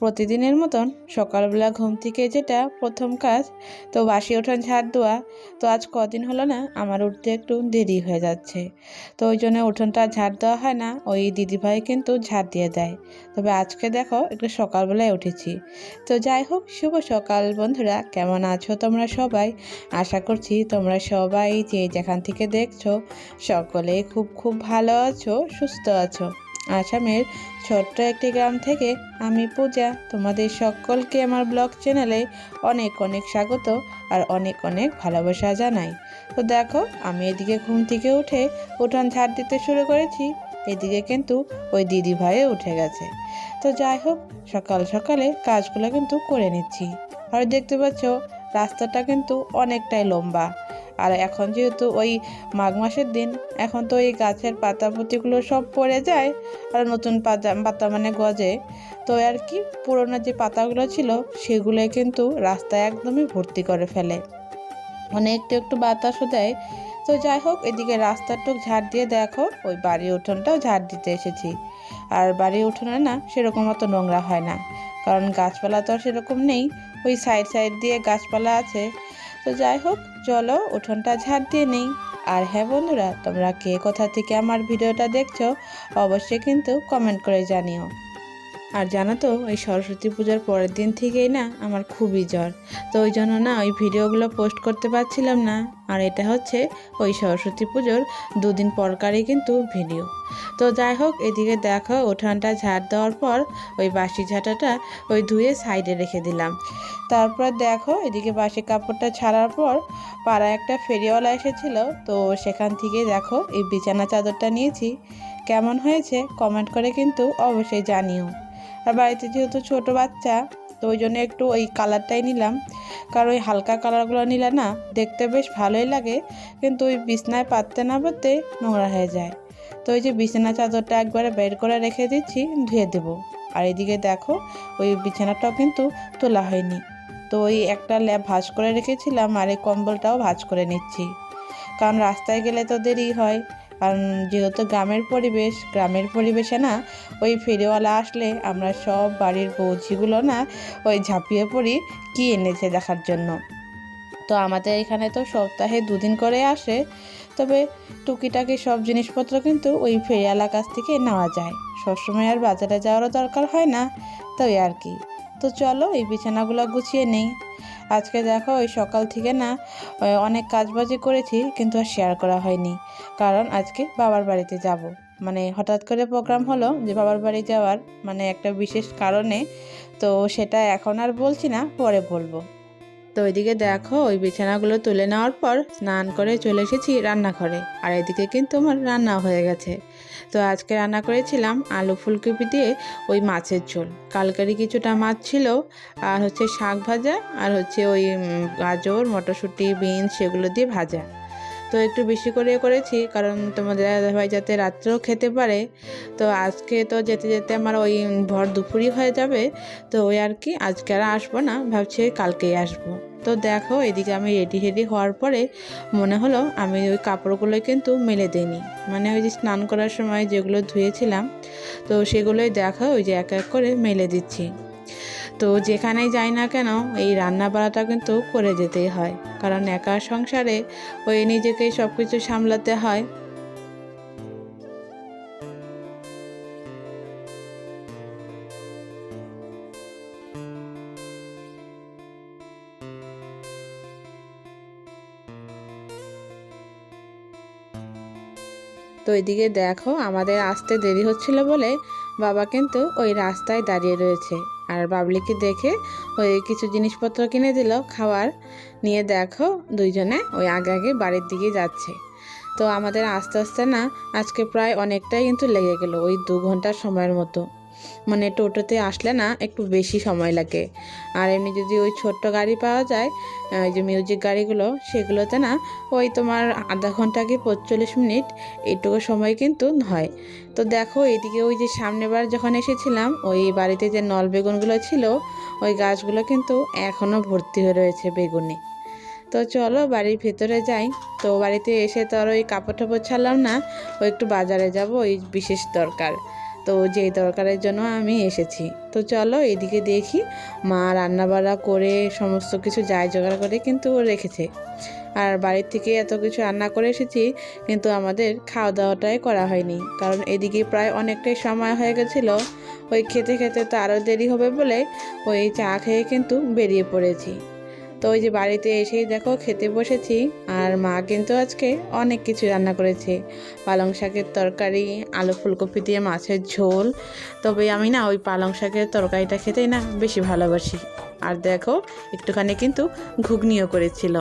প্রতিদিনের মতন সকালবেলা ঘুম থেকে যেটা প্রথম কাজ, তো বাসি ওঠান ঝাড় দেওয়া, তো আজ কদিন হলো না আমার উঠতে একটু দেরি হয়ে যাচ্ছে। তো ওই জন্য উঠোনটা ঝাড় দেওয়া হয় না, ওই দিদিভাই কিন্তু ঝাড় দিয়ে দেয়। তবে আজকে দেখো একটু সকালবেলায় উঠেছি। তো যাই হোক, শুভ সকাল বন্ধুরা, কেমন আছো তোমরা সবাই? আশা করছি তোমরা সবাই যে যেখান থেকে দেখছ, সকলে খুব খুব ভালো আছো, সুস্থ আছো। আসামের ছোট্ট একটি গ্রাম থেকে আমি পূজা, তোমাদের সকলকে আমার ব্লগ চ্যানেলে অনেক অনেক স্বাগত আর অনেক অনেক ভালোবাসা জানাই। তো দেখো, আমি এদিকে ঘুম থেকে উঠে উঠান ঝাড় দিতে শুরু করেছি, এদিকে কিন্তু ওই দিদি ভাইয়ে উঠে গেছে। তো যাই হোক, সকাল সকালে কাজগুলো কিন্তু করে নিচ্ছি। আর দেখতে পাচ্ছ, রাস্তাটা কিন্তু অনেকটাই লম্বা। আর এখন যেহেতু ওই মাঘ মাসের দিন, এখন তো এই গাছের পাতা পুঁতিগুলো সব পড়ে যায় আর নতুন পাতা পাতা মানে গজে। তো আর কি পুরোনো যে পাতাগুলো ছিল সেগুলো কিন্তু রাস্তায় একদমই ভর্তি করে ফেলে। মানে একটু একটু বাতাসও দেয়। তো যাই হোক, এদিকে রাস্তাটুক ঝাড় দিয়ে দেখো, ওই বাড়ির উঠোনটাও ঝাড় দিতে এসেছি। আর বাড়ির উঠোনে না সেরকম অত নোংরা হয় না, কারণ গাছপালা তো আর সেরকম নেই। ওই সাইড সাইড দিয়ে গাছপালা আছে তো যাই হোক, চলো উঠোনটা ঝাড় দিয়ে নেই। আর হ্যাঁ বন্ধুরা, তোমরা কে কোথা থেকে আমার ভিডিওটা দেখছ, অবশ্যই কিন্তু কমেন্ট করে জানিও। আর জানো তো, ওই সরস্বতী পূজার পরের দিন থেকেই না আমার খুবই জ্বর। তো ওই জন্য না ওই ভিডিওগুলো পোস্ট করতে পারছিলাম না। আর এটা হচ্ছে ওই সরস্বতী পুজোর দুদিন পরকারই কিন্তু ভিডিও। তো যাই হোক, এদিকে দেখো উঠানটা ঝাড় দেওয়ার পর ওই বাসি ঝাঁটাটা ওই ধুয়ে সাইডে রেখে দিলাম। তারপর দেখো, এদিকে বাসি কাপড়টা ছাড়ার পর পাড়ায় একটা ফেরিওয়ালা এসেছিল। তো সেখান থেকে দেখো, এই বিছানা চাদরটা নিয়েছি। কেমন হয়েছে? কমেন্ট করে কিন্তু অবশ্যই জানিও। আর বাড়িতে যেহেতু ছোট বাচ্চা, তো ওই জন্য একটু ওই কালারটাই নিলাম। কারণ ওই হালকা কালারগুলো নিলে না, দেখতে বেশ ভালোই লাগে। কিন্তু ওই বিছনায় পাততে না পাততে নোংরা হয়ে যায়। তো ওই যে বিছানা চাদরটা একবারে বের করে রেখে দিচ্ছি, ধুয়ে দেবো। আর এদিকে দেখো, ওই বিছানাটাও কিন্তু তোলা হয়নি। তো ওই একটা ল্যাব ভাঁজ করে রেখেছিলাম আর এই কম্বলটাও ভাঁজ করে নিচ্ছি। কারণ রাস্তায় গেলে তো দেরি হয়। কারণ যেহেতু গ্রামের পরিবেশ, গ্রামের পরিবেশে না ওই ফেরিওয়ালা আসলে আমরা সব বাড়ির বৌঝিগুলো না ওই ঝাঁপিয়ে পড়ি কি এনেছে দেখার জন্য। তো আমাদের এখানে তো সপ্তাহে দুদিন করে আসে। তবে টুকিটাকি সব জিনিসপত্র কিন্তু ওই ফেরিওয়ালা কাছ থেকে নেওয়া যায়। সবসময় আর বাজারে যাওয়ারও দরকার হয় না। তাই আর কি। তো চলো এই বিছানাগুলো গুছিয়ে নেই। আজকে দেখো ওই সকাল থেকে না অনেক কাজবাজি করেছি, কিন্তু আর শেয়ার করা হয়নি। কারণ আজকে বাবার বাড়িতে যাব। মানে হঠাৎ করে প্রোগ্রাম হলো যে বাবার বাড়ি যাওয়ার মানে একটা বিশেষ কারণে, তো সেটা এখন আর বলছি না, পরে বলব। তো ওইদিকে দেখো, ওই বিছানাগুলো তুলে নেওয়ার পর স্নান করে চলে এসেছি রান্নাঘরে। আর এদিকে কিন্তু আমার রান্না হয়ে গেছে। তো আজকে রান্না করেছিলাম আলু ফুলকপি দিয়ে ওই মাছের ঝোল। কালকারি কিছুটা মাছ ছিল, আর হচ্ছে শাক ভাজা, আর হচ্ছে ওই গাজর, মটরশুঁটি, বিনস, সেগুলো দিয়ে ভাজা। তো একটু বেশি করে করেছি, কারণ তোমাদের দাদাভাই যাতে রাত্রেও খেতে পারে। তো আজকে তো যেতে যেতে আমার ওই ভর দুপুরই হয়ে যাবে, তো ওই আর কি, আজকে আর আসব না, ভাবছি কালকেই আসব। তো দেখো, এদিকে আমি রেডি রেডি হওয়ার পরে মনে হলো আমি ওই কাপড়গুলো কিন্তু মেলে দিইনি। মানে ওই যে স্নান করার সময় যেগুলো ধুয়েছিলাম, তো সেগুলোই দেখো, ওই যে এক এক করে মেলে দিচ্ছি। তো যেখানেই যাই না কেন, এই রান্না বাড়াটা কিন্তু করে যেতেই হয়। কারণ একা সংসারে ওই নিজেকেই সব কিছু সামলাতে হয়। তো এদিকে দেখো, আমাদের আসতে দেরি হচ্ছিল বলে বাবা কিন্তু ওই রাস্তায় দাঁড়িয়ে রয়েছে। আর বাবলিকে দেখে ওই কিছু জিনিসপত্র কিনে দিল, খাওয়ার। নিয়ে দেখো, দুইজনে ওই আগে আগে বাড়ির দিকে যাচ্ছে। তো আমাদের আস্তে আস্তে না, আজকে প্রায় অনেকটাই কিন্তু লেগে গেল ওই দু ঘণ্টার সময়ের মতো। মানে টোটোতে আসলে না একটু বেশি সময় লাগে। আর এমনি যদি ওই ছোট্ট গাড়ি পাওয়া যায় ওই যে মিউজিক গাড়িগুলো, সেগুলোতে না ওই তোমার আধা ঘণ্টা কি পঁয়তাল্লিশ মিনিট এইটুকু সময় কিন্তু হয়। তো দেখো এদিকে ওই যে সামনেবার যখন এসেছিলাম, ওই বাড়িতে যে নল বেগুনগুলো ছিল, ওই গাছগুলো কিন্তু এখনও ভর্তি হয়ে রয়েছে বেগুনে। তো চলো বাড়ির ভেতরে যাই। তো বাড়িতে এসে তো আর ওই কাপড় টাপড় ছাড়লাম না ওই একটু বাজারে যাব, ওই বিশেষ দরকার। তো যেই তরকারির জন্য আমি এসেছি। তো চলো এদিকে দেখি, মা রান্নাবাড়া করে সমস্ত কিছু যায় জোগাড় করে কিন্তু রেখেছে। আর বাড়ির থেকে এত কিছু রান্না করে এসেছি, কিন্তু আমাদের খাওয়া দাওয়াটাই করা হয়নি। কারণ এদিকে প্রায় অনেকটাই সময় হয়ে গেছিল। ওই খেতে খেতে তো আরও দেরি হবে বলে ওই চা খেয়ে কিন্তু বেরিয়ে পড়েছি। তো ওই যে বাড়িতে এসেই দেখো খেতে বসেছি, আর মা কিন্তু আজকে অনেক কিছু রান্না করেছে। পালং শাকের তরকারি, আলু ফুলকপি দিয়ে মাছের ঝোল। তবে আমি না ওই পালং শাকের তরকারিটা খেতেই না বেশি ভালোবাসি। আর দেখো, একটুখানি কিন্তু ঘুগনিও করেছিল।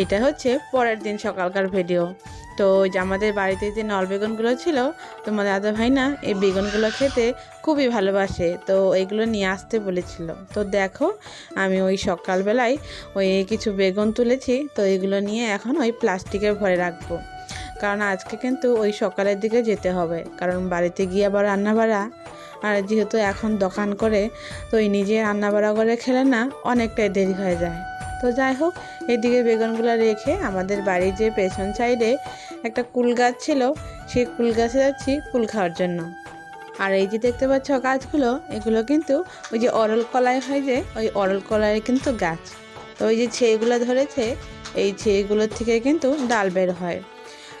এটা হচ্ছে পরের দিন সকালকার ভিডিও। তো আমাদের বাড়িতে যে নল বেগুনগুলো ছিল, তোমার দাদা ভাই না এই বেগুনগুলো খেতে খুবই ভালোবাসে, তো এইগুলো নিয়ে আসতে বলেছিল। তো দেখো, আমি ওই সকালবেলায় ওই কিছু বেগুন তুলেছি, তো এগুলো নিয়ে এখন ওই প্লাস্টিকে ভরে রাখব। কারণ আজকে কিন্তু ওই সকালের দিকে যেতে হবে, কারণ বাড়িতে গিয়ে আবার রান্না বাড়া আর যেহেতু এখন দোকান করে, তো ওই নিজে রান্না বাড়া করে খেলে না অনেকটাই দেরি হয়ে যায়। তো যাই হোক, এদিকে বেগুনগুলো রেখে আমাদের বাড়ির যে পেছন সাইডে একটা কুল গাছ ছিল, সেই কুল গাছে যাচ্ছি কুল খাওয়ার জন্য। আর এই যে দেখতে পাচ্ছ গাছগুলো, এগুলো কিন্তু ওই যে অরল কলাই হয় যে, ওই অরল কলাইয়ের কিন্তু গাছ। তো ওই যে ছেগুলো ধরেছে, এই ছেগুলোর থেকে কিন্তু ডাল বের হয়।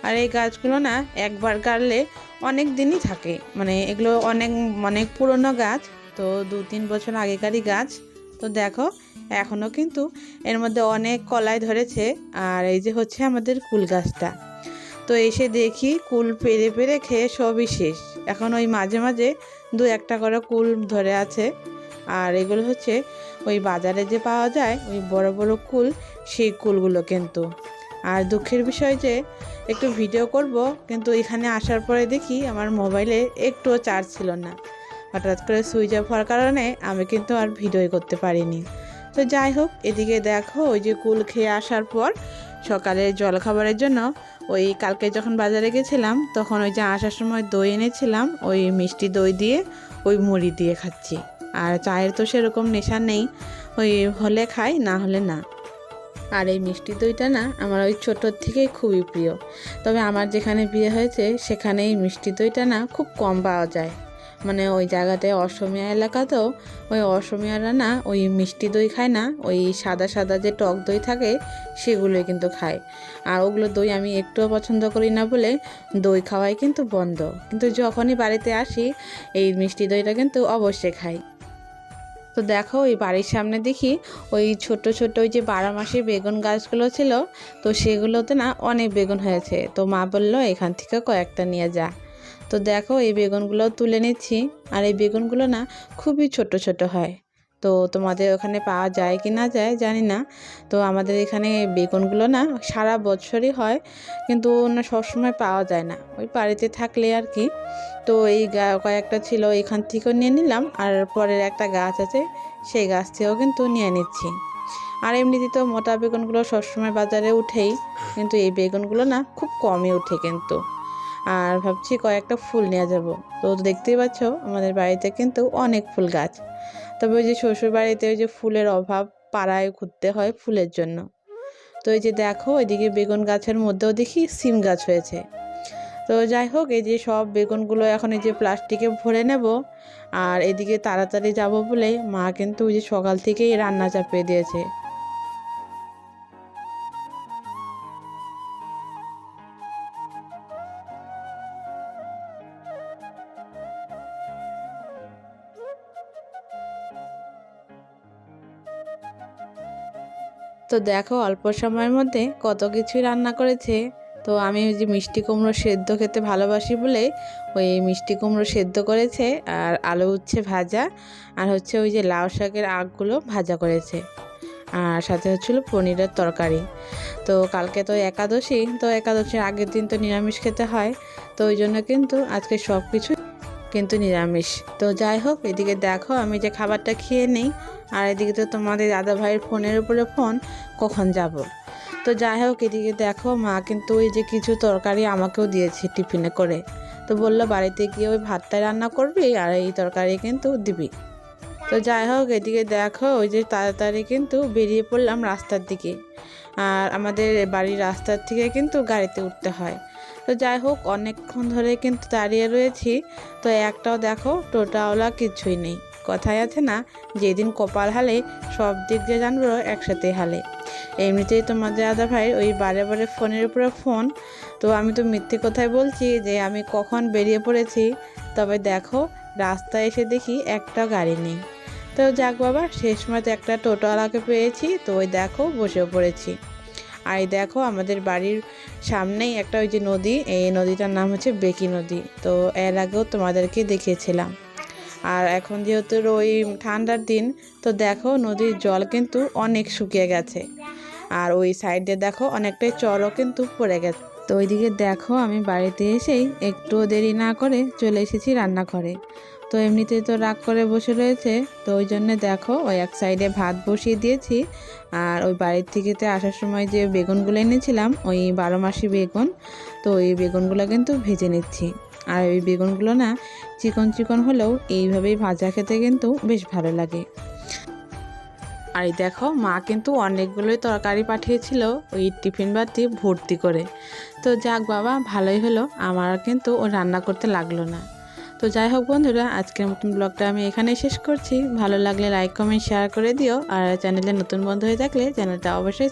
আর এই গাছগুলো না একবার গাড়লে অনেক দিনই থাকে। মানে এগুলো অনেক অনেক পুরনো গাছ, তো দু তিন বছর আগেকারই গাছ। তো দেখো এখনও কিন্তু এর মধ্যে অনেক কলাই ধরেছে আর এই যে হচ্ছে আমাদের কুল গাছটা। তো এসে দেখি কুল পেরে পেরে খেয়ে সবই শেষ। এখন ওই মাঝে মাঝে দু একটা করে কুল ধরে আছে আর এগুলো হচ্ছে ওই বাজারে যে পাওয়া যায় ওই বড় বড় কুল, সেই কুলগুলো কিন্তু। আর দুঃখের বিষয় যে একটু ভিডিও করব, কিন্তু এখানে আসার পরে দেখি আমার মোবাইলে একটুও চার্জ ছিল না। হঠাৎ করে সুইচ অফ হওয়ার কারণে আমি কিন্তু আর ভিডিও করতে পারিনি। তো যাই হোক, এদিকে দেখো, ওই যে কুল খেয়ে আসার পর সকালে জলখাবারের জন্য ওই কালকে যখন বাজারে গেছিলাম, তখন ওই যে আসার সময় দই এনেছিলাম, ওই মিষ্টি দই দিয়ে ওই মুড়ি দিয়ে খাচ্ছি। আর চায়ের তো সেরকম নেশা নেই, ওই হলে খাই, না হলে না। আর এই মিষ্টি দইটা না আমার ওই ছোটোর থেকেই খুবই প্রিয়। তবে আমার যেখানে বিয়ে হয়েছে সেখানে এই মিষ্টি দইটা না খুব কম পাওয়া যায়। মানে ওই জায়গাটায় অসমিয়া এলাকা তো, ওই অসমিয়ারা না ওই মিষ্টি দই খায় না, ওই সাদা সাদা যে টক দই থাকে সেগুলোই কিন্তু খায়। আর ওগুলো দই আমি একটুও পছন্দ করি না বলে দই খাওয়াই কিন্তু বন্ধ। কিন্তু যখনই বাড়িতে আসি, এই মিষ্টি দইটা কিন্তু অবশ্যই খাই। তো দেখো, ওই বাড়ির সামনে দেখি ওই ছোট ছোট ওই যে বারো বেগুন গাছগুলো ছিল, তো সেগুলোতে না অনেক বেগুন হয়েছে। তো মা বলল, এখান থেকে কয়েকটা নিয়ে যা। তো দেখো এই বেগুনগুলো তুলে নিচ্ছি। আর এই বেগুনগুলো না খুবই ছোট ছোট হয়। তো তোমাদের ওখানে পাওয়া যায় কি না যায় জানি না। তো আমাদের এখানে বেগুনগুলো না সারা বছরই হয়, কিন্তু না সবসময় পাওয়া যায় না। ওই বাড়িতে থাকলে আর কি। তো এই কয়েকটা ছিল, এখান থেকেও নিয়ে নিলাম। আর পরের একটা গাছ আছে, সেই গাছ থেকেও কিন্তু নিয়ে নিচ্ছি। আর এমনিতে তো মোটা বেগুনগুলো সবসময় বাজারে উঠেই, কিন্তু এই বেগুনগুলো না খুব কমই উঠে কিন্তু। আর ভাবছি কয়েকটা ফুল নিয়ে যাব। তো দেখতেই পাচ্ছ, আমাদের বাড়িতে কিন্তু অনেক ফুল গাছ। তবে ওই যে শ্বশুর বাড়িতে ওই যে ফুলের অভাব পাড়ায় ঘুরতে হয় ফুলের জন্য। তো এই যে দেখো ওইদিকে বেগুন গাছের মধ্যেও দেখি সিম গাছ হয়েছে। তো যাই হোক, এই যে সব বেগুনগুলো এখন এই যে প্লাস্টিকে ভরে নেব। আর এদিকে তাড়াতাড়ি যাব বলে মা কিন্তু ওই যে সকাল থেকেই রান্না চাপিয়ে দিয়েছে। তো দেখো অল্প সময়ের মধ্যে কত কিছুই রান্না করেছে। তো আমি ওই যে মিষ্টি কুমড়ো সেদ্ধ খেতে ভালোবাসি বলে ওই মিষ্টি কুমড়ো সেদ্ধ করেছে আর আলু উচ্ছে ভাজা আর হচ্ছে ওই যে লাউ শাকের আগগুলো ভাজা করেছে। আর সাথে হচ্ছিল পনিরের তরকারি। তো কালকে তো একাদশী, তো একাদশীর আগের দিন তো নিরামিষ খেতে হয়। তো ওই জন্য কিন্তু আজকে সব কিছু কিন্তু নিরামিষ। তো যাই হোক, এদিকে দেখো, আমি যে খাবারটা খেয়ে নিই, আর এদিকে তো তোমাদের দাদা ভাইয়ের ফোনের উপরে ফোন, কখন যাব? তো যাই হোক, এদিকে দেখো, মা কিন্তু ওই যে কিছু তরকারি আমাকেও দিয়েছে টিফিনে করে। তো বলল, বাড়িতে গিয়ে ওই ভাতটাই রান্না করবি, আর এই তরকারি কিন্তু দিবি। তো যাই হোক, এদিকে দেখো, ওই যে তাড়াতাড়ি কিন্তু বেরিয়ে পড়লাম রাস্তার দিকে। আর আমাদের বাড়ির রাস্তার থেকে কিন্তু গাড়িতে উঠতে হয়। তো যাই হোক, অনেকক্ষণ ধরে কিন্তু দাঁড়িয়ে রয়েছি। তো একটাও দেখো, টোটাওয়ালা কিছুই নেই। কথায় আছে না, যেদিন কপাল হালে, সব দিক দিয়ে জানব একসাথে হালে। এমনিতেই তোমাদের দাদা ভাই ওই বারে বারে ফোনের উপরে ফোন। তো আমি তো মিথ্যে কথাই বলছি যে আমি কখন বেরিয়ে পড়েছি। তবে দেখো, রাস্তায় এসে দেখি একটা গাড়ি নেই। তো যাক বাবা শেষ মতো একটা টোটোওয়ালাকে পেয়েছি। তো ওই দেখো, বসেও পড়েছি। আর দেখো আমাদের বাড়ির সামনেই একটা ওই যে নদী, এই নদীটার নাম হচ্ছে বেকি নদী। তো এর আগেও তোমাদেরকে দেখিয়েছিলাম। আর এখন যেহেতু ওই ঠান্ডার দিন, তো দেখো নদীর জল কিন্তু অনেক শুকিয়ে গেছে। আর ওই সাইডে দেখো অনেকটাই চরও কিন্তু পড়ে গেছে। তো ওইদিকে দেখো আমি বাড়িতে এসেই একটু দেরি না করে চলে এসেছি রান্নাঘরে। তো এমনিতেই তো রাগ করে বসে রয়েছে। তো ওই জন্য দেখো, ওই এক সাইডে ভাত বসিয়ে দিয়েছি। আর ওই বাড়ির থেকে থেকেতে আসার সময় যে বেগুনগুলো এনেছিলাম, ওই বারো মাসি বেগুন, তো ওই বেগুনগুলো কিন্তু ভেজে নিচ্ছি। আর ওই বেগুনগুলো না, চিকন চিকন হলেও এইভাবেই ভাজা খেতে কিন্তু বেশ ভালো লাগে। আর দেখো, মা কিন্তু অনেকগুলোই তরকারি পাঠিয়েছিল ওই টিফিন বাতি ভর্তি করে। তো যাক বাবা, ভালোই হলো। আমার কিন্তু ও রান্না করতে লাগল না। তো যাই হোক বন্ধুরা, আজকের মতন ব্লগটা আমি এখানেই শেষ করছি। ভালো লাগলে লাইক কমেন্ট শেয়ার করে দিও। আর চ্যানেলে নতুন বন্ধু হয়ে থাকলে চ্যানেলটা অবশ্যই